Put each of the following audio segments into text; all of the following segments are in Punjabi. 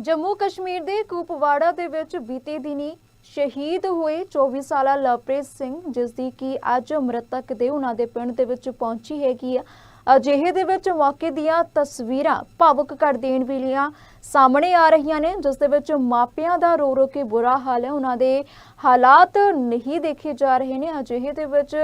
ਜੰਮੂ ਕਸ਼ਮੀਰ ਦੇ ਕੂਪਵਾੜਾ ਦੇ ਵਿੱਚ ਬੀਤੇ ਦਿਨੀ ਸ਼ਹੀਦ ਹੋਏ 24 ਸਾਲਾ ਲਵਪ੍ਰੀਤ ਸਿੰਘ ਜਿਸ ਦੀ ਕਿ ਅੱਜ ਮ੍ਰਿਤਕ ਦੇ ਉਹਨਾਂ ਦੇ ਪਿੰਡ ਦੇ ਵਿੱਚ ਪਹੁੰਚੀ ਹੈਗੀ ਆ। ਅਜਿਹੇ ਦੇ ਵਿੱਚ ਮੌਕੇ ਦੀਆਂ ਤਸਵੀਰਾਂ ਭਾਵੁਕ ਕਰ ਦੇਣ ਵਾਲੀਆਂ ਸਾਹਮਣੇ ਆ ਰਹੀਆਂ ਨੇ, ਜਿਸ ਦੇ ਵਿੱਚ ਮਾਪਿਆਂ ਦਾ ਰੋ ਰੋ ਕੇ ਬੁਰਾ ਹਾਲ ਹੈ। ਉਹਨਾਂ ਦੇ ਹਾਲਾਤ ਨਹੀਂ ਦੇਖੇ ਜਾ ਰਹੇ ਨੇ। ਅਜਿਹੇ ਦੇ ਵਿੱਚ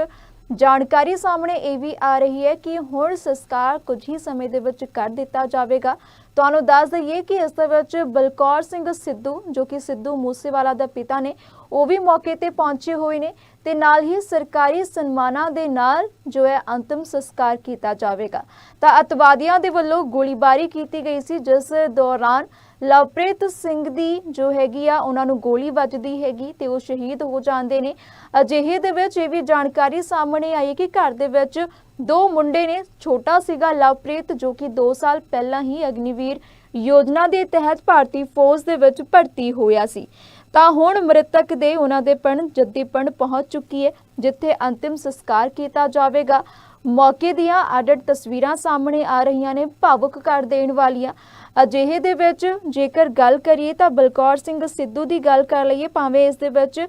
ਜਾਣਕਾਰੀ ਸਾਹਮਣੇ ਇਹ ਵੀ ਆ ਰਹੀ ਹੈ ਕਿ ਹੁਣ ਸੰਸਕਾਰ ਕੁਝ ਹੀ ਸਮੇਂ ਦੇ ਵਿੱਚ ਕਰ ਦਿੱਤਾ ਜਾਵੇਗਾ। ਤੁਹਾਨੂੰ ਦੱਸ ਦਈਏ ਕਿ ਇਸ ਦੇ ਵਿੱਚ ਬਲਕੌਰ ਸਿੰਘ ਸਿੱਧੂ, ਜੋ ਕਿ ਸਿੱਧੂ ਮੂਸੇਵਾਲਾ ਦਾ ਪਿਤਾ ਨੇ ਉਹ ਵੀ ਮੌਕੇ ਤੇ ਪਹੁੰਚੇ ਹੋਏ ਨੇ ਤੇ ਨਾਲ ਹੀ ਸਰਕਾਰੀ ਸਨਮਾਨਾਂ ਦੇ ਨਾਲ ਜੋ ਹੈ ਅੰਤਿਮ ਸੰਸਕਾਰ ਕੀਤਾ ਜਾਵੇਗਾ। ਤਾਂ ਅਤਵਾਦੀਆਂ ਦੇ ਵੱਲੋਂ ਗੋਲੀਬਾਰੀ ਕੀਤੀ ਗਈ ਸੀ, ਜਿਸ ਦੌਰਾਨ ਲਵਪ੍ਰੀਤ ਸਿੰਘ ਦੀ ਜੋ ਹੈਗੀ ਆ, ਉਹਨਾਂ ਨੂੰ ਗੋਲੀ ਵੱਜਦੀ ਹੈਗੀ ਤੇ ਉਹ ਸ਼ਹੀਦ ਹੋ ਜਾਂਦੇ ਨੇ। ਅਜਿਹੇ ਦੇ ਵਿੱਚ ਇਹ ਵੀ ਜਾਣਕਾਰੀ ਸਾਹਮਣੇ ਆਈ ਕਿ ਘਰ ਦੇ ਵਿੱਚ ਦੋ ਮੁੰਡੇ ਨੇ, ਛੋਟਾ ਸੀਗਾ ਲਵਪ੍ਰੀਤ ਜੋ ਕਿ 2 ਸਾਲ ਪਹਿਲਾਂ ਹੀ ਅਗਨੀਵੀਰ ਯੋਜਨਾ ਦੇ ਤਹਿਤ ਭਾਰਤੀ ਫੌਜ ਦੇ ਵਿੱਚ ਭਰਤੀ ਹੋਇਆ ਸੀ। ਤਾਂ ਹੁਣ ਮ੍ਰਿਤਕ ਦੇ ਉਹਨਾਂ ਦੇ ਪਿੰਡ ਜੱਦੀ ਪਿੰਡ ਪਹੁੰਚ ਚੁੱਕੀ ਹੈ, ਜਿੱਥੇ ਅੰਤਿਮ ਸੰਸਕਾਰ ਕੀਤਾ ਜਾਵੇਗਾ। ਮੌਕੇ ਦੀਆਂ ਆਡਟ ਤਸਵੀਰਾਂ ਸਾਹਮਣੇ ਆ ਰਹੀਆਂ ਨੇ, ਭਾਵੁਕ ਕਰ ਦੇਣ ਵਾਲੀਆਂ। ਅਜਿਹੇ ਦੇ ਵਿੱਚ ਜੇਕਰ ਗੱਲ ਕਰੀਏ ਤਾਂ ਬਲਕੌਰ ਸਿੰਘ ਸਿੱਧੂ ਦੀ ਗੱਲ ਕਰ ਲਈਏ, ਭਾਵੇਂ ਇਸ ਦੇ ਵਿੱਚ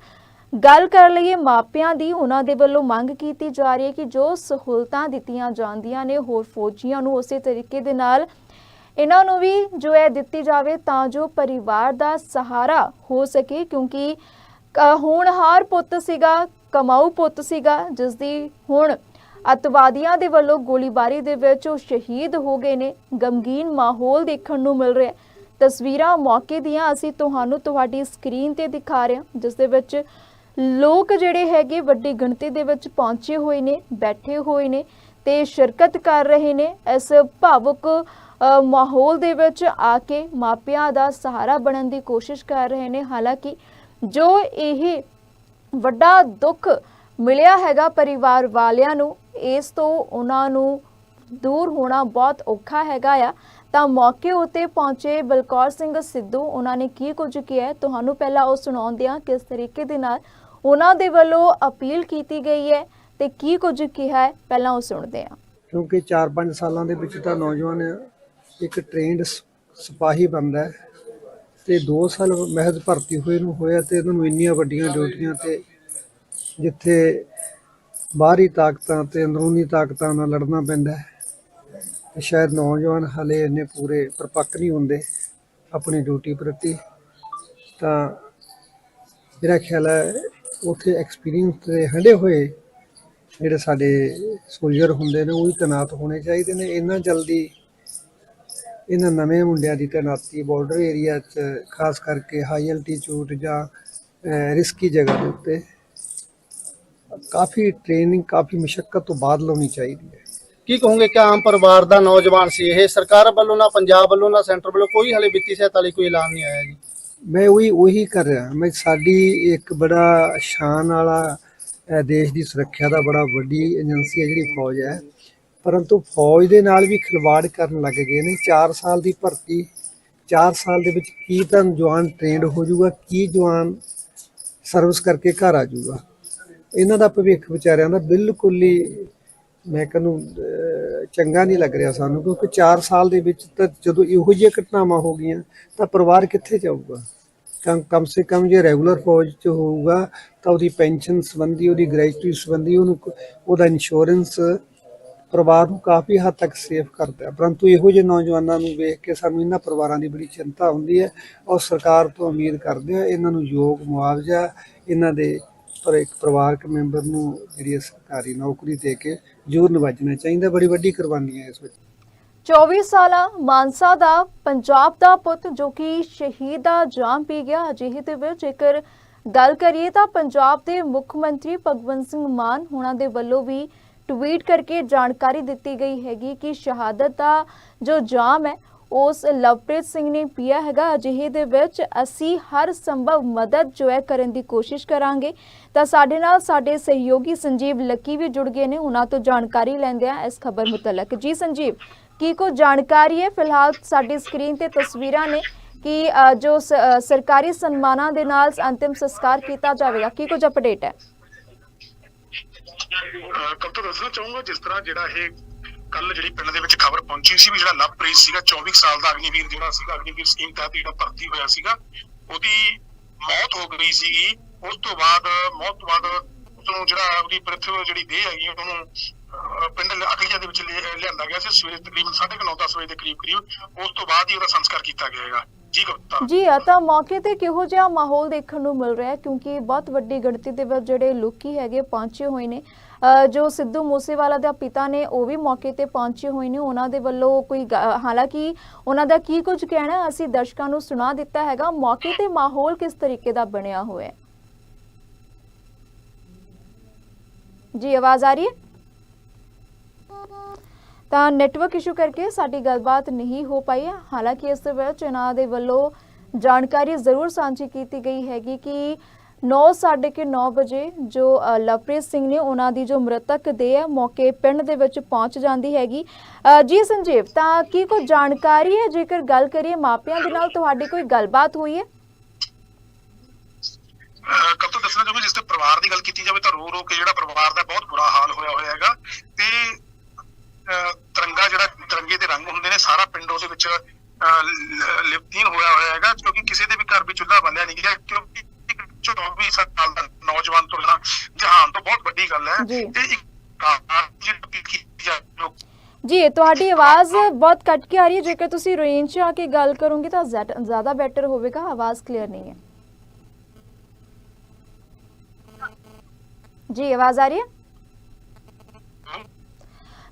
ਗੱਲ ਕਰ ਲਈਏ, ਮਾਪਿਆਂ ਦੀ ਉਹਨਾਂ ਦੇ ਵੱਲੋਂ ਮੰਗ ਕੀਤੀ ਜਾ ਰਹੀ ਹੈ ਕਿ ਜੋ ਸਹੂਲਤਾਂ ਦਿੱਤੀਆਂ ਜਾਂਦੀਆਂ ਨੇ ਹੋਰ ਫੌਜੀਆਂ ਨੂੰ ਉਸੇ ਤਰੀਕੇ ਦੇ ਨਾਲ ਇਹਨਾਂ ਨੂੰ ਵੀ ਜੋ ਹੈ ਦਿੱਤੀ ਜਾਵੇ ਤਾਂ ਜੋ ਪਰਿਵਾਰ ਦਾ ਸਹਾਰਾ ਹੋ ਸਕੇ, ਕਿਉਂਕਿ ਹੋਣਹਾਰ ਪੁੱਤ ਸੀਗਾ, ਕਮਾਊ ਪੁੱਤ ਸੀਗਾ ਜਿਸ ਦੀ ਹੁਣ ਅਤਵਾਦੀਆਂ ਦੇ ਵੱਲੋਂ ਗੋਲੀਬਾਰੀ ਦੇ ਵਿੱਚ ਉਹ ਸ਼ਹੀਦ ਹੋ ਗਏ ਨੇ। ਗਮਗੀਨ ਮਾਹੌਲ ਦੇਖਣ ਨੂੰ ਮਿਲ ਰਿਹਾ ਤਸਵੀਰਾਂ ਮੌਕੇ ਦੀਆਂ ਅਸੀਂ ਤੁਹਾਨੂੰ ਤੁਹਾਡੀ ਸਕਰੀਨ ਤੇ ਦਿਖਾ ਰਹੇ ਹਾਂ, ਜਿਸ ਦੇ ਵਿੱਚ ਲੋਕ ਜਿਹੜੇ ਹੈਗੇ ਵੱਡੀ ਗਿਣਤੀ ਦੇ ਵਿੱਚ ਪਹੁੰਚੇ ਹੋਏ ਨੇ, ਬੈਠੇ ਹੋਏ ਨੇ ਤੇ ਸ਼ਿਰਕਤ ਕਰ ਰਹੇ ਨੇ। ਇਸ ਭਾਵੁਕ ਮਾਹੌਲ ਦੇ ਵਿੱਚ ਆ ਕੇ ਮਾਪਿਆਂ ਦਾ ਸਹਾਰਾ ਬਣਨ ਦੀ ਕੋਸ਼ਿਸ਼ ਕਰ ਰਹੇ ਨੇ। ਹਾਲਾਂਕਿ ਜੋ ਇਹ ਵੱਡਾ ਦੁੱਖ ਮਿਲਿਆ ਹੈਗਾ ਪਰਿਵਾਰ ਵਾਲਿਆਂ ਨੂੰ, ਇਸ ਤੋਂ ਉਹਨਾਂ ਨੂੰ ਦੂਰ ਹੋਣਾ ਬਹੁਤ ਔਖਾ ਹੈਗਾ ਆ। ਤਾਂ ਮੌਕੇ ਉਤੇ ਪਹੁੰਚੇ ਬਲਕੌਰ ਸਿੰਘ ਸਿੱਧੂ, ਉਹਨਾਂ ਨੇ ਕੀ ਕੁਝ ਕਿਹਾ ਤੁਹਾਨੂੰ ਪਹਿਲਾਂ ਉਹ ਸੁਣਾਉਂਦੇ ਹਾਂ ਕਿਸ ਤਰੀਕੇ ਦੇ ਨਾਲ ਉਹਨਾਂ ਦੇ ਵੱਲੋਂ ਅਪੀਲ ਕੀਤੀ ਗਈ ਹੈ ਤੇ ਕੀ ਕੁਝ ਕਿਹਾ ਹੈ? ਪਹਿਲਾਂ ਉਹ ਸੁਣਦੇ ਹਾਂ। ਕਿਉਂਕਿ 4-5 ਸਾਲਾਂ ਦੇ ਵਿੱਚ ਤਾਂ ਨੌਜਵਾਨ ਇੱਕ ਟ੍ਰੇਨਡ ਸਿਪਾਹੀ ਬਣਦਾ ਹੈ ਤੇ 2 ਸਾਲ ਮਹਿਜ਼ ਭਰਤੀ ਹੋਏ ਨੂੰ ਹੋਇਆ ਤੇ ਇਹਨਾਂ ਨੂੰ ਇੰਨੀਆਂ ਵੱਡੀਆਂ ਡਿਊਟੀਆਂ ਤੇ ਜਿੱਥੇ ਬਾਹਰੀ ਤਾਕਤਾਂ ਤੇ ਅੰਦਰੂਨੀ ਤਾਕਤਾਂ ਨਾਲ ਲੜਨਾ ਪੈਂਦਾ ਹੈ ਤੇ ਸ਼ਾਇਦ ਨੌਜਵਾਨ ਹਲੇ ਇੰਨੇ ਪੂਰੇ ਪਰਪੱਕ ਨਹੀਂ ਹੁੰਦੇ ਆਪਣੀ ਡਿਊਟੀ ਪ੍ਰਤੀ, ਤਾਂ ਮੇਰਾ ਖਿਆਲ ਹੈ ਉਥੇ ਐਕਸਪੀਰੀਅੰਸ ਤੇ ਹੰਡੇ ਹੋਏ ਜਿਹੜੇ ਸਾਡੇ ਸੋਲਜਰ ਹੁੰਦੇ ਨੇ ਉਹ ਵੀ ਤੈਨਾਤ ਹੋਣੇ ਚਾਹੀਦੇ ਨੇ, ਇੰਨਾ ਜਲਦੀ ਇਹਨਾਂ ਨਵੇਂ ਮੁੰਡਿਆਂ ਦੀ ਤੈਨਾਤੀ ਬਾਰਡਰ ਏਰੀਆ 'ਚ ਖਾਸ ਕਰਕੇ ਹਾਈ ਐਲਟੀਟਿਊਡ ਜਾਂ ਰਿਸਕੀ ਜਗ੍ਹਾ ਦੇ ਉੱਤੇ ਕਾਫੀ ਟ੍ਰੇਨਿੰਗ ਕਾਫੀ ਮੁਸ਼ਕਲ ਤੋਂ ਬਾਅਦ ਲਾਉਣੀ ਚਾਹੀਦੀ ਹੈ। ਕੀ ਕਹੋਗੇ ਕਿ ਆਮ ਪਰਿਵਾਰ ਦਾ ਨੌਜਵਾਨ ਸੀ ਇਹ? ਸਰਕਾਰ ਵੱਲੋਂ ਨਾ ਪੰਜਾਬ ਵੱਲੋਂ ਨਾ ਸੈਂਟਰ ਵੱਲੋਂ ਕੋਈ ਹਲੇ ਵਿੱਤੀ ਸਹਾਇਤਾ ਲਈ ਕੋਈ ਐਲਾਨ ਨਹੀਂ ਆਇਆ ਜੀ? ਮੈਂ ਉਹੀ ਉਹੀ ਕਰ ਰਿਹਾ। ਮੈਂ ਸਾਡੀ ਇੱਕ ਬੜਾ ਸ਼ਾਨ ਵਾਲਾ ਦੇਸ਼ ਦੀ ਸੁਰੱਖਿਆ ਦਾ ਬੜਾ ਵੱਡੀ ਏਜੰਸੀ ਹੈ ਜਿਹੜੀ ਫੌਜ ਹੈ। ਪਰੰਤੂ ਫੌਜ ਦੇ ਨਾਲ ਵੀ ਖਿਲਵਾੜ ਕਰਨ ਲੱਗ ਗਏ ਨੇ। 4 ਸਾਲ ਦੀ ਭਰਤੀ 4 ਸਾਲ ਦੇ ਵਿੱਚ ਕੀ ਤਾਂ ਜਵਾਨ ਟ੍ਰੇਨਡ ਹੋ ਜਾਊਗਾ, ਕੀ ਜਵਾਨ ਸਰਵਿਸ ਕਰਕੇ ਘਰ ਆ ਜਾਊਗਾ। ਇਹਨਾਂ ਦਾ ਭਵਿੱਖ ਵਿਚਾਰਿਆਂ ਦਾ ਬਿਲਕੁਲ ਹੀ ਮੈਂ ਕਹਿੰਨੂੰ ਚੰਗਾ ਨਹੀਂ ਲੱਗ ਰਿਹਾ ਸਾਨੂੰ, ਕਿਉਂਕਿ 4 ਸਾਲ ਦੇ ਵਿੱਚ ਤਾਂ ਜਦੋਂ ਇਹੋ ਜਿਹੀਆਂ ਘਟਨਾਵਾਂ ਹੋ ਗਈਆਂ, ਤਾਂ ਪਰਿਵਾਰ ਕਿੱਥੇ ਜਾਊਗਾ? ਕਮ ਕਮ ਸੇ ਕਮ ਜੇ ਰੈਗੂਲਰ ਫੌਜ ਚ ਹੋਊਗਾ, ਤਾਂ ਉਹਦੀ ਪੈਨਸ਼ਨ ਸੰਬੰਧੀ, ਉਹਦੀ ਗ੍ਰੈਜੂਟੀ ਸੰਬੰਧੀ ਉਹਨੂੰ ਉਹਦਾ ਇੰਸ਼ੋਰੈਂਸ ਪਰਿਵਾਰ ਨੂੰ ਕਾਫੀ ਹੱਦ ਤੱਕ ਸੇਫ ਕਰਦਾ ਪਰੰਤੂ ਇਹੋ ਜਿਹੇ ਨੌਜਵਾਨਾਂ ਨੂੰ ਵੇਖ ਕੇ ਸਾਨੂੰ ਇਹਨਾਂ ਪਰਿਵਾਰਾਂ ਦੀ ਬੜੀ ਚਿੰਤਾ ਹੁੰਦੀ ਹੈ ਔਰ ਸਰਕਾਰ ਤੋਂ ਉਮੀਦ ਕਰਦੇ ਹਾਂ ਇਹਨਾਂ ਨੂੰ ਯੋਗ ਮੁਆਵਜ਼ਾ, ਇਹਨਾਂ ਦੇ ਪਰ ਇੱਕ ਪਰਿਵਾਰਕ ਮੈਂਬਰ ਨੂੰ ਜਿਹੜੀ ਸਰਕਾਰੀ ਨੌਕਰੀ ਦੇ ਕੇ ਜ਼ਰੂਰ ਨਵਾਜਣਾ ਚਾਹੀਦਾ ਬੜੀ ਵੱਡੀ ਕੁਰਬਾਨੀ ਹੈ ਇਸ ਵਿੱਚ। 24 ਸਾਲਾ ਮਾਨਸਾ ਦਾ ਪੰਜਾਬ ਦਾ ਪੁੱਤ ਜੋ ਕਿ ਸ਼ਹੀਦ ਦਾ ਜਾਮ ਪੀ ਗਿਆ, ਅਜਿਹੇ ਦੇ ਵਿੱਚ ਜੇਕਰ ਗੱਲ ਕਰੀਏ ਤਾਂ ਪੰਜਾਬ ਦੇ ਮੁੱਖ ਮੰਤਰੀ ਭਗਵੰਤ ਸਿੰਘ ਮਾਨ ਹੁਣਾਂ ਦੇ ਵੱਲੋਂ ਵੀ ਟਵੀਟ ਕਰਕੇ ਜਾਣਕਾਰੀ ਦਿੱਤੀ ਗਈ ਹੈਗੀ ਕਿ ਸ਼ਹਾਦਤ ਦਾ ਜੋ ਜਾਮ ਹੈ, ਉਸ ਲਵਪ੍ਰੀਤ ਸਿੰਘ ਨੇ ਪੀਆ ਹੈਗਾ। ਅਜਿਹੇ ਦੇ ਵਿੱਚ ਅਸੀਂ ਹਰ ਸੰਭਵ ਮਦਦ ਜੋ ਹੈ ਕਰਨ ਦੀ ਕੋਸ਼ਿਸ਼ ਕਰਾਂਗੇ। ਤਾਂ ਸਾਡੇ ਨਾਲ ਸਾਡੇ ਸਹਿਯੋਗੀ ਸੰਜੀਵ ਲੱਕੀ ਵੀ ਜੁੜ ਗਏ ਨੇ, ਉਹਨਾਂ ਤੋਂ ਜਾਣਕਾਰੀ ਲੈਂਦੇ ਆ ਇਸ ਖਬਰ ਮੁਤਲਕ। ਜੀ ਸੰਜੀਵ, ਕੀ ਕੋ ਜਾਣਕਾਰੀ ਹੈ? ਫਿਲਹਾਲ ਸਾਡੀ ਸਕਰੀਨ ਤੇ ਤਸਵੀਰਾਂ ਨੇ ਕਿ ਜੋ ਸਰਕਾਰੀ ਸਨਮਾਨਾਂ ਦੇ ਨਾਲ ਅੰਤਿਮ ਸੰਸਕਾਰ ਕੀਤਾ ਜਾਵੇਗਾ। ਕੀ ਕੁਝ ਅਪਡੇਟ ਹੈ? ਅਹ ਦੱਸਣਾ ਚਾਹੂੰਗਾ ਜਿਸ ਤਰ੍ਹਾਂ ਜਿਹੜਾ ਇਹ ਕੱਲ ਜਿਹੜੀ ਪਿੰਡ ਦੇ ਵਿੱਚ ਖਬਰ ਪਹੁੰਚੀ ਸੀ ਵੀ ਜਿਹੜਾ ਲਵਪ੍ਰੀਤ ਸੀਗਾ 24 ਸਾਲ ਦਾ ਅਗਨੀਵੀਰ ਜਿਹੜਾ ਸੀਗਾ, ਅਗਨੀਵੀਰ ਸਕੀਮ ਤਹਿਤ ਜਿਹੜਾ ਭਰਤੀ ਹੋਇਆ ਸੀਗਾ, ਉਹਦੀ ਮੌਤ ਹੋ ਗਈ ਸੀਗੀ ਉਸ ਤੋਂ ਬਾਅਦ, ਮੌਤ ਤੋਂ ਬਾਅਦ ਉਸਨੂੰ ਜਿਹੜਾ ਉਹਦੀ ਪ੍ਰਥਵ ਜਿਹੜੀ ਦੇਹ ਹੈਗੀ ਉਹਨੂੰ ਪਿੰਡ ਅਕਲੀਆ ਦੇ ਵਿੱਚ ਲਿਆਂਦਾ ਗਿਆ ਸੀ। ਸਵੇਰੇ ਤਕਰੀਬਨ 9:30 ਵਜੇ ਦੇ ਕਰੀਬ ਕਰੀਬ ਉਸ ਤੋਂ ਬਾਅਦ ਹੀ ਉਹਦਾ ਸੰਸਕਾਰ ਕੀਤਾ ਗਿਆ ਹੈਗਾ। ਜੀ ਤਾਂ ਮੌਕੇ ਤੇ ਕਿਹੋ ਜਿਹਾ ਮਾਹੌਲ ਦੇਖਣ ਨੂੰ ਮਿਲ ਰਿਹਾ ਹੈ, ਕਿਉਂਕਿ ਬਹੁਤ ਵੱਡੀ ਗਿਣਤੀ ਦੇ ਵਿੱਚ ਜਿਹੜੇ ਲੋਕੀ ਹੈਗੇ ਪਹੁੰਚੇ ਹੋਏ ਨੇ। ਜੋ ਸਿੱਧੂ ਮੂਸੇਵਾਲਾ ਦਾ ਪਿਤਾ ਨੇ ਉਹ ਵੀ ਮੌਕੇ ਤੇ ਪਹੁੰਚੇ ਹੋਏ ਨੇ। ਉਹਨਾਂ ਦੇ ਵੱਲੋਂ ਕੋਈ ਹਾਲਾਂਕਿ ਉਹਨਾਂ ਦਾ ਕੀ ਕੁਝ ਕਹਿਣਾ ਅਸੀਂ ਦਰਸ਼ਕਾਂ ਨੂੰ ਸੁਣਾ ਦਿੱਤਾ ਹੈਗਾ। ਮੌਕੇ ਤੇ ਮਾਹੌਲ ਕਿਸ ਤਰੀਕੇ ਦਾ ਬਣਿਆ ਹੋਇਆ ਹੈ? ਜੀ, ਆਵਾਜ਼ ਆ ਰਹੀ ਹੈ? ਤਾਂ ਨੈਟਵਰਕ ਇਸ਼ੂ ਕਰਕੇ ਸਾਡੀ ਗੱਲਬਾਤ ਨਹੀਂ ਹੋ ਪਾਈ ਹੈ। ਹਾਲਾਂਕਿ ਇਸ ਦੇ ਵਿੱਚ ਇਹਨਾਂ ਦੇ ਵੱਲੋਂ ਜਾਣਕਾਰੀ ਜ਼ਰੂਰ ਸਾਂਝੀ ਕੀਤੀ ਗਈ ਹੈਗੀ ਕਿ 9:30 ਵਜੇ ਜੋ ਅ, ਲਵਪ੍ਰੀਤ ਸਿੰਘ ਨੇ ਉਹਨਾਂ ਦੀ ਜੋ ਮ੍ਰਿਤਕ ਦੇਹ ਹੈ ਮੌਕੇ ਪਿੰਡ ਦੇ ਵਿੱਚ ਪਹੁੰਚ ਜਾਂਦੀ ਹੈਗੀ। ਜੀ ਸੰਜੀਵ ਤਾਂ ਕੀ ਕੋਈ ਜਾਣਕਾਰੀ ਹੈ? ਜੇਕਰ ਗੱਲ ਕਰੀਏ ਮਾਪਿਆਂ ਦੇ ਨਾਲ ਤੁਹਾਡੀ ਕੋਈ ਗੱਲਬਾਤ ਹੋਈ ਹੈ? ਕੱਲ ਤੋਂ ਦੱਸਣਾ ਚਾਹੂੰਗਾ ਜਿਸ ਤੇ ਪਰਿਵਾਰ ਦੀ ਗੱਲ ਕੀਤੀ ਜਾਵੇ ਤਾਂ ਰੋ ਰੋ ਕੇ ਜਿਹੜਾ ਪਰਿਵਾਰ ਦਾ ਬਹੁਤ ਬੁਰਾ ਹਾਲ ਹੋਇਆ ਹੋਇਆ ਹੈਗਾ। ਤੇ ਤਿਰੰਗਾ ਜਿਹੜਾ ਤਿਰੰਗੇ ਦੇ ਰੰਗ ਹੁੰਦੇ ਨੇ ਸਾਰਾ ਪਿੰਡ ਉਹਦੇ ਵਿੱਚ ਅਹ, ਲ- ਲਿਪਤੀਨ ਹੋਇਆ ਹੋਇਆ ਹੈਗਾ ਕਿਉਂਕਿ ਕਿਸੇ ਦੇ ਵੀ ਘਰ ਵੀ ਚੁੱਲ੍ਹਾ ਬੰਨਿਆ ਨਹੀਂ ਗਿਆ ਕਿਉਂਕਿ 24 ਸਾਲ ਦਾ ਨੌਜਵਾਨ ਤੋਂ ਜਹਾਨ ਤੋਂ ਬਹੁਤ ਵੱਡੀ ਗੱਲ ਹੈ। ਜੀ। ਤੇ ਇੱਕ ਕਾਰ ਜਿਹੜੀ ਜਾਂਦੀ ਲੋਕ ਜੀ ਤੁਹਾਡੀ ਆਵਾਜ਼ ਬਹੁਤ ਕੱਟ ਕੇ ਆ ਰਹੀ ਹੈ। ਜੇਕਰ ਤੁਸੀਂ ਰੇਂਜ 'ਚ ਆ ਕੇ ਗੱਲ ਕਰੋਗੇ ਤਾਂ ਜ਼ਿਆਦਾ- ਬੈਟਰ ਹੋਵੇਗਾ। ਆਵਾਜ਼ ਕਲੀਅਰ ਨਹੀਂ ਹੈ। ਜੀ ਆਵਾਜ਼ ਆ ਰਹੀ ਹੈ?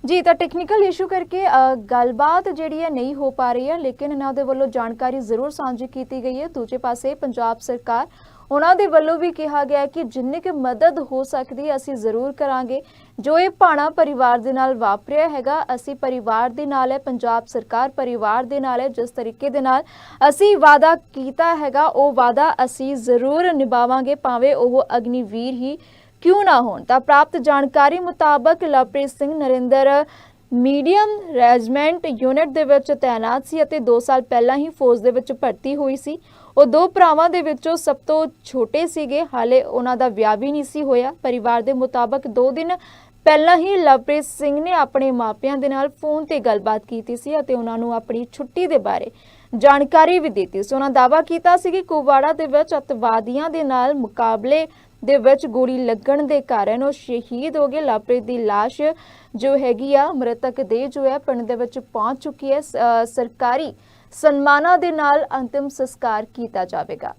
ਜੀ ਤਾਂ ਟੈਕਨੀਕਲ ਇਸ਼ੂ ਕਰਕੇ ਗੱਲਬਾਤ ਜਿਹੜੀ ਹੈ ਨਹੀਂ ਹੋ ਪਾ ਰਹੀ ਹੈ ਲੇਕਿਨ ਇਹਨਾਂ ਦੇ ਵੱਲੋਂ ਜਾਣਕਾਰੀ ਜ਼ਰੂਰ ਸਾਂਝੀ ਕੀਤੀ ਗਈ ਹੈ। ਦੂਜੇ ਪਾਸੇ ਪੰਜਾਬ ਸਰਕਾਰ ਉਹਨਾਂ ਦੇ ਵੱਲੋਂ ਵੀ ਕਿਹਾ ਗਿਆ ਕਿ ਜਿੰਨੀ ਕਿ ਮਦਦ ਹੋ ਸਕਦੀ ਹੈ, ਅਸੀਂ ਜ਼ਰੂਰ ਕਰਾਂਗੇ। ਜੋ ਇਹ ਭਾਣਾ ਪਰਿਵਾਰ ਦੇ ਨਾਲ ਵਾਪਰਿਆ ਹੈਗਾ, ਅਸੀਂ ਪਰਿਵਾਰ ਦੇ ਨਾਲ ਹੈ, ਪੰਜਾਬ ਸਰਕਾਰ ਪਰਿਵਾਰ ਦੇ ਨਾਲ ਹੈ, ਜਿਸ ਤਰੀਕੇ ਦੇ ਨਾਲ ਅਸੀਂ ਵਾਅਦਾ ਕੀਤਾ ਹੈਗਾ, ਉਹ ਵਾਅਦਾ ਅਸੀਂ ਜ਼ਰੂਰ ਨਿਭਾਵਾਂਗੇ, ਭਾਵੇਂ ਉਹ ਅਗਨੀਵੀਰ ਹੀ ਕਿਉਂ ਨਾ ਹੋਣ। ਤਾਂ ਪ੍ਰਾਪਤ ਜਾਣਕਾਰੀ ਮੁਤਾਬਕ Lovepreet Singh Narinder medium regiment unit ਦੇ ਵਿੱਚ ਤਾਇਨਾਤ ਸੀ ਅਤੇ 2 ਸਾਲ ਪਹਿਲਾਂ ਹੀ ਫੌਜ ਦੇ ਵਿੱਚ ਭਰਤੀ ਹੋਈ ਸੀ। ਉਹ ਦੋ ਭਰਾਵਾਂ ਦੇ ਵਿੱਚੋਂ ਸਭ ਤੋਂ ਛੋਟੇ ਸੀਗੇ। ਹਾਲੇ ਉਹਨਾਂ ਦਾ ਵਿਆਹ ਵੀ ਨਹੀਂ ਸੀ ਹੋਇਆ। ਪਰਿਵਾਰ ਦੇ ਮੁਤਾਬਕ 2 ਦਿਨ ਪਹਿਲਾਂ ਹੀ ਲਵਪ੍ਰੀਤ ਸਿੰਘ ਨੇ ਆਪਣੇ ਮਾਪਿਆਂ ਦੇ ਨਾਲ ਫੋਨ ਤੇ ਗੱਲਬਾਤ ਕੀਤੀ ਸੀ ਅਤੇ ਉਹਨਾਂ ਨੂੰ ਆਪਣੀ ਛੁੱਟੀ ਦੇ ਬਾਰੇ ਜਾਣਕਾਰੀ ਵੀ ਦਿੱਤੀ ਸੀ। ਉਹਨਾਂ ਦਾਅਵਾ ਕੀਤਾ ਸੀ ਕਿ ਕੁਵਾੜਾ ਦੇ ਵਿੱਚ ਅਤਵਾਦੀਆਂ ਦੇ ਨਾਲ ਮੁਕਾਬਲੇ ਦੇ ਵਿੱਚ ਗੋਲੀ ਲੱਗਣ ਦੇ ਕਾਰਨ ਉਹ ਸ਼ਹੀਦ ਹੋ ਗਏ। ਲਵਪ੍ਰੀਤ ਦੀ ਲਾਸ਼ ਜੋ ਹੈਗੀ ਆ, ਮ੍ਰਿਤਕ ਦੇ ਜੋ ਹੈ, ਪਿੰਡ ਦੇ ਵਿੱਚ ਪਹੁੰਚ ਚੁੱਕੀ ਹੈ। ਸਰਕਾਰੀ ਸਨਮਾਨਾਂ ਦੇ ਨਾਲ ਅੰਤਿਮ ਸੰਸਕਾਰ ਕੀਤਾ ਜਾਵੇਗਾ।